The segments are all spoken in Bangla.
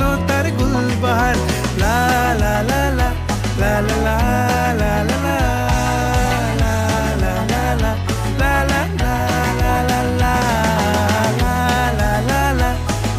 যেন তার গুলবাহার লা লা লা লা লা লা লা লা লা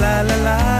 la la la